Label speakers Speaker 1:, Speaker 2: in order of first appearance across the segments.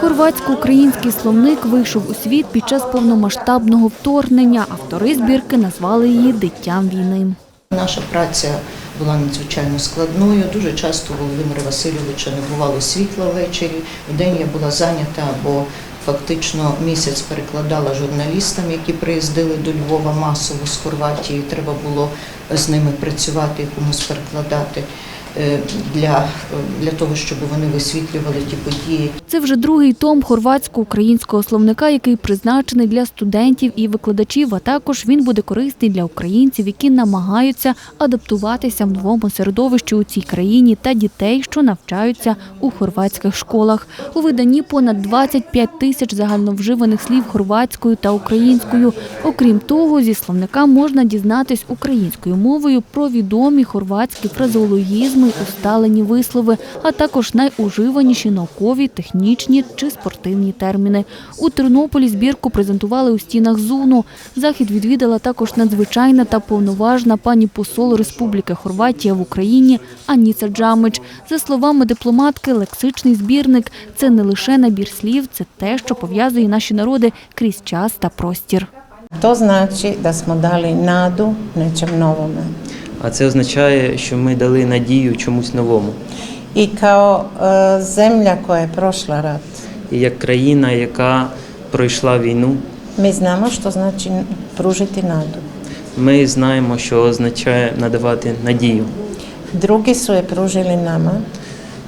Speaker 1: Хорватсько-український словник вийшов у світ під час повномасштабного вторгнення. Автори збірки назвали її Диттям війни.
Speaker 2: Наша праця була надзвичайно складною. Дуже часто Володимира Васильовича не бувало світла ввечері. В день я була зайнята, бо фактично місяць перекладала журналістам, які приїздили до Львова масово з Хорватії. Треба було з ними працювати комусь перекладати для, для того, щоб вони висвітлювали ті події,
Speaker 1: Це вже другий том хорватсько-українського словника, який призначений для студентів і викладачів. А також він буде корисний для українців, які намагаються адаптуватися в новому середовищі у цій країні та дітей, що навчаються у хорватських школах. У виданні понад 25 тисяч загальновживаних слів хорватською та українською. Окрім того, зі словника можна дізнатись українською мовою про відомі хорватські фразеологізми, усталені вислови, а також найуживаніші наукові, технічні чи спортивні терміни. У Тернополі збірку презентували у стінах ЗУНу. Захід відвідала також надзвичайна та повноважна пані посол Республіки Хорватія в Україні Аніца Джамич. За словами дипломатки, лексичний збірник це не лише набір слів, це те, що пов'язує наші народи крізь час та простір.
Speaker 3: To znači da smo dali nadu nečem novome.
Speaker 4: А це означає, що ми дали надію чомусь новому.
Speaker 3: Kao e, zemlja koja je prošla rat,
Speaker 4: І як країна, яка пройшла війну,
Speaker 3: mi znamo što znači pružiti nadu.
Speaker 4: ми знаємо, що означає надавати надію.
Speaker 3: Su je pružili nama,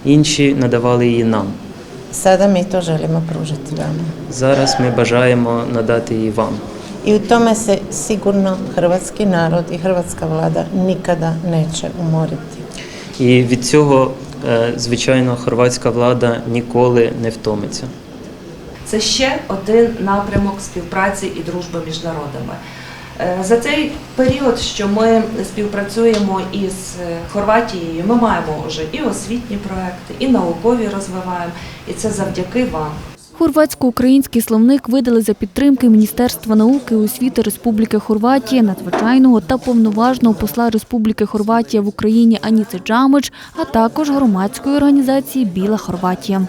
Speaker 4: Інші надавали її нам.
Speaker 3: mi to želimo pružiti vama.
Speaker 4: Зараз ми бажаємо надати її вам.
Speaker 3: I u tome se sigurno hrvatski narod i hrvatska vlada nikada neće umoriti.
Speaker 4: І від цього, е, звичайно, хорватська влада ніколи не втомиться.
Speaker 5: Це ще один напрямок співпраці і дружби між народами. Е, За цей період, що ми співпрацюємо із е, Хорватією, ми маємо вже і освітні проекти, і наукові розвиваємо, і це завдяки вам.
Speaker 1: Хорватсько-український словник видали за підтримки Міністерства науки і освіти Республіки Хорватія, надзвичайного та повноважного посла Республіки Хорватія в Україні Аніци Джамич, а також громадської організації Біла Хорватія.